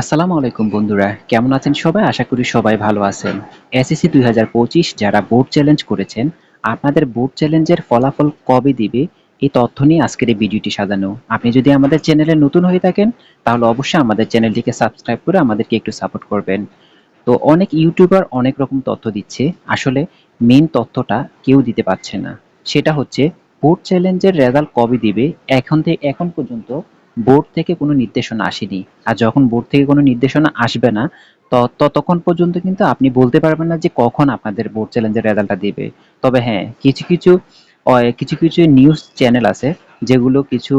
আসসালামু আলাইকুম বন্ধুরা, কেমন আছেন সবাই? আশা করি সবাই ভালো আছেন। এসএসসি দুই হাজার পঁচিশ যারা বোর্ড চ্যালেঞ্জ করেছেন, আপনাদের বোর্ড চ্যালেঞ্জের ফলাফল কবে দিবে, এই তথ্য নিয়ে আজকের এই ভিডিওটি সাজানো। আপনি যদি আমাদের চ্যানেলে নতুন হয়ে থাকেন, তাহলে অবশ্যই আমাদের চ্যানেলটিকে সাবস্ক্রাইব করে আমাদেরকে একটু সাপোর্ট করবেন। তো অনেক ইউটিউবার অনেক রকম তথ্য দিচ্ছে, আসলে মেন তথ্যটা কেউ দিতে পারছে না। সেটা হচ্ছে, বোর্ড চ্যালেঞ্জের রেজাল্ট কবে দিবে, এখন থেকে, এখন পর্যন্ত বোর্ড থেকে কোনো নির্দেশনা আসেনি। আর যখন বোর্ড থেকে কোনো নির্দেশনা আসবে না ততক্ষণ পর্যন্ত কিন্তু আপনি বলতে পারবেন না যে কখন আপনাদের বোর্ড চ্যালেঞ্জের রেজাল্টটা দিবে। তবে হ্যাঁ কিছু কিছু কিছু কিছু নিউজ চ্যানেল আছে, যেগুলো কিছু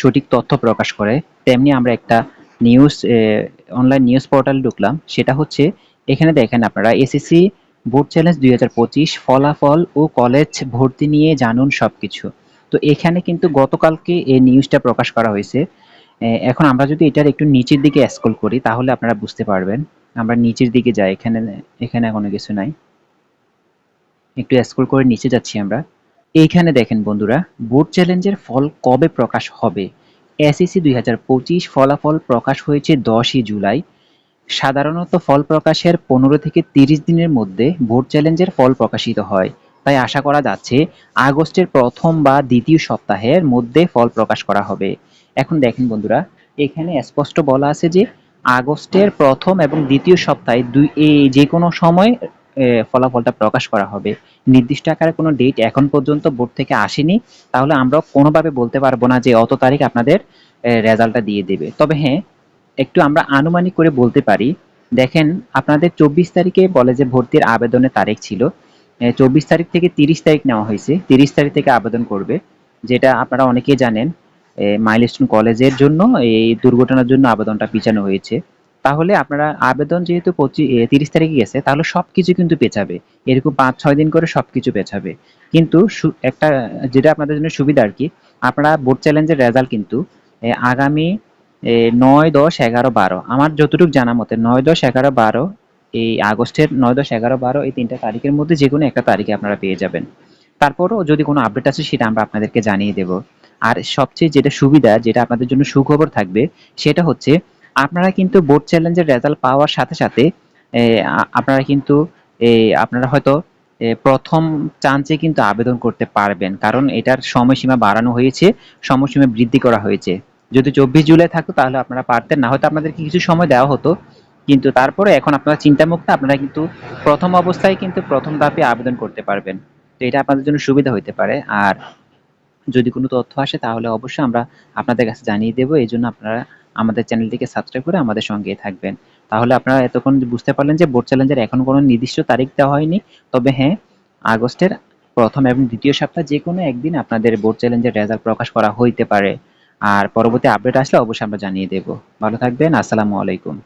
সঠিক তথ্য প্রকাশ করে। তেমনি আমরা একটা নিউজ অনলাইন নিউজ পোর্টাল ঢুকলাম। সেটা হচ্ছে, এখানে দেখেন আপনারা, এসএসসি বোর্ড চ্যালেঞ্জ দুই হাজার পঁচিশ, ফলাফল ও কলেজ ভর্তি নিয়ে জানুন সবকিছু। তো এখানে কিন্তু গতকালকে এই নিউজটা প্রকাশ করা হয়েছে। এখন আমরা যদি এটার একটু নিচের দিকে স্ক্রল করি, তাহলে আপনারা বুঝতে পারবেন। আমরা নিচের দিকে যাই, এখানে এখানে কোনো কিছু নাই। একটু স্ক্রল করে নিচে যাচ্ছি আমরা। এইখানে দেখেন বন্ধুরা বোর্ড চ্যালেঞ্জের ফল কবে প্রকাশ হবে? এসএসসি দুই হাজার পঁচিশ ফলাফল প্রকাশ হয়েছে দশই জুলাই। সাধারণত ফল প্রকাশের পনেরো থেকে তিরিশ দিনের মধ্যে ভোট চ্যালেঞ্জের ফল প্রকাশিত হয়। তাই আশা করা যাচ্ছে আগস্টের প্রথম বা দ্বিতীয় সপ্তাহের মধ্যে ফল প্রকাশ করা হবে। এখন দেখেন বন্ধুরা, এখানে স্পষ্ট বলা আছে যে আগস্টের প্রথম এবং দ্বিতীয় সপ্তাহে দুই যে কোনো সময় ফলাফলটা প্রকাশ করা হবে। নির্দিষ্ট আকারে কোনো ডেট এখন পর্যন্ত বোর্ড থেকে আসেনি। তাহলে আমরা কোনোভাবে বলতে পারব না যে অত তারিখ আপনাদের রেজাল্টটা দিয়ে দেবে। তবে হ্যাঁ একটু আমরা আনুমানিক করে বলতে পারি। দেখেন, আপনাদের চব্বিশ তারিখে বলে যে ভর্তির আবেদনের তারিখ ছিল। চব্বিশ তারিখ থেকে তিরিশ তারিখ নেওয়া হয়েছে। তিরিশ তারিখ থেকে আবেদন করবে, যেটা আপনারা অনেকেই জানেন মাইলস্টোন কলেজের জন্য এই দুর্ঘটনার জন্য আবেদনটা পিছানো হয়েছে। তাহলে আপনারা আবেদন যেহেতু পঁচিশ তিরিশ তারিখে গেছে, তাহলে সব কিছু কিন্তু পেছাবে। এরকম পাঁচ, ছয় দিন করে সব কিছু পেছাবে। কিন্তু একটা, যেটা আপনাদের জন্য সুবিধা আর কি, আপনারা বোর্ড চ্যালেঞ্জের রেজাল্ট কিন্তু আগামী নয়, দশ, এগারো, বারো, আমার যতটুকু জানা মতে নয়, দশ, এগারো, বারো এই আগস্টের নয় দশ এগারো বারো এই তিনটা তারিখের মধ্যে যে কোনো একটা তারিখে আপনারা পেয়ে যাবেন। তারপরও যদি কোনো আপডেট আছে সেটা আমরা আপনাদেরকে জানিয়ে দেব। আর সবচেয়ে যেটা সুবিধা, যেটা আপনাদের জন্য সুখবর থাকবে, সেটা হচ্ছে আপনারা কিন্তু বোর্ড চ্যালেঞ্জের রেজাল্ট পাওয়ার সাথে সাথে আপনারা কিন্তু আপনারা হয়তো প্রথম চান্সে কিন্তু আবেদন করতে পারবেন। কারণ এটার সময়সীমা বাড়ানো হয়েছে, সময়সীমা বৃদ্ধি করা হয়েছে। যদি চব্বিশ জুলাই থাকতো তাহলে আপনারা পারতেন, না হয়তো আপনাদেরকে কিছু সময় দেওয়া হতো। কিন্তু তারপরে এখন আপনারা চিন্তামুক্ত, আপনারা কিন্তু প্রথম অবস্থায় কিন্তু প্রথম ধাপে আবেদন করতে পারবেন। তো এটা আপনাদের জন্য সুবিধা হইতে পারে। আর যদি কোনো তথ্য আসে, তাহলে অবশ্যই আমরা আপনাদের কাছে জানিয়ে দেবো। এই জন্য আপনারা আমাদের চ্যানেলটিকে সাবস্ক্রাইব করে আমাদের সঙ্গে থাকবেন। তাহলে আপনারা এতক্ষণ বুঝতে পারলেন যে বোর্ড চ্যালেঞ্জের এখন কোনো নির্দিষ্ট তারিখ দেওয়া হয়নি। তবে হ্যাঁ আগস্টের প্রথম এবং দ্বিতীয় সপ্তাহ যে কোনো একদিন আপনাদের বোর্ড চ্যালেঞ্জের রেজাল্ট প্রকাশ করা হইতে পারে। আর পরবর্তী আপডেট আসলে অবশ্যই আমরা জানিয়ে দেব। ভালো থাকবেন, আসসালামু আলাইকুম।